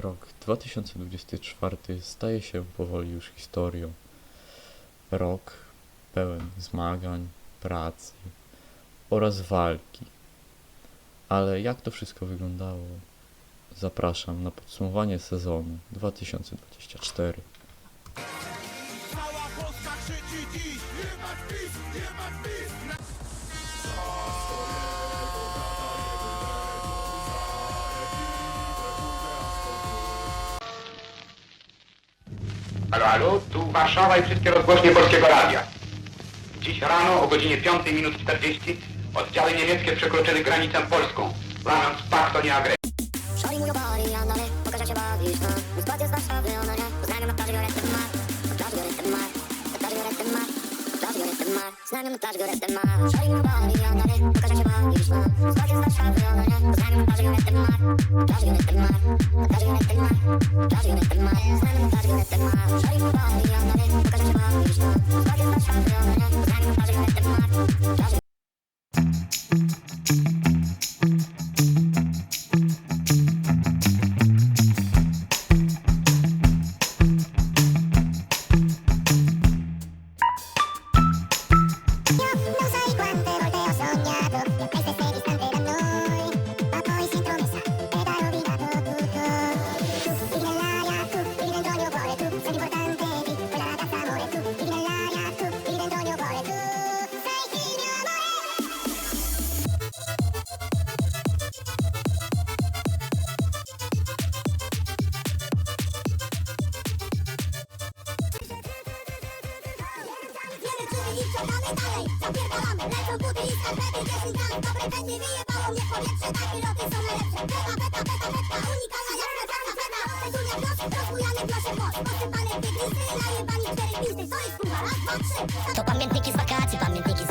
Rok 2024 staje się powoli już historią. Rok pełen zmagań, pracy oraz walki. Ale jak to wszystko wyglądało? Zapraszam na podsumowanie sezonu 2024. Cała Polska krzyczy dziś Nie ma PiS, nie ma PiS Halo, halo, tu Warszawa i wszystkie rozgłośnie Polskiego Radia. Dziś rano o godzinie 5 minut 40 oddziały niemieckie przekroczyły granicę polską, łamiąc pakt o nieagresji. Szali mój obali, a dalej pokaż jak się bawisz, no Mój skład jest z Warszawy, nie Poznaniu na plaży biorę ten mar Na plaży biorę ten mar Na plaży biorę ten mar Na plaży biorę ten mar Znamion i ciągamy dalej Zapierdalamy, lecą buty i skarpety Jeśli gramy dobre będzie wyjebało mnie w powietrze. Takie loty są najlepsze. Beta, beta, beta, beta Unikalna jak feta, feta Petunia wniosek, rozbujany proszę moc Posypane tygrisy, najebani cztery pizdy. To jest kurwa raz, dwa, trzy. To pamiętniki z wakacji, pamiętniki z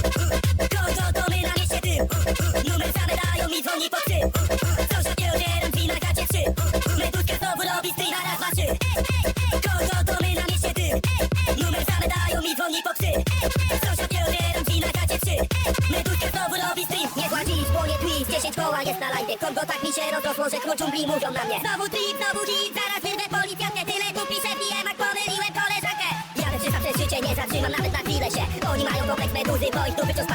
Numer same dają mi dzwoni po Coś takiego dzieram ci na kacie trzy znowu robi stryj na raz, dwa, Kogo to my na mieście ty Numer same dają mi dzwoni po psy Coś takiego dzieram ci na kacie trzy znowu robi stryj Nie płacić, bo nie twist Dziesięć koła jest na live Kogo tak mi się rozrosło, że dżungli mówią na mnie Znowu trip, znowu hit Zaraz wyrwę policjantkę Tyle tu piszę, pijem jak pomyliłem koleżankę Jadę 300 przez życie, nie zatrzymam nawet na chwilę się Oni mają kompleks meduzy, bo ich dupy się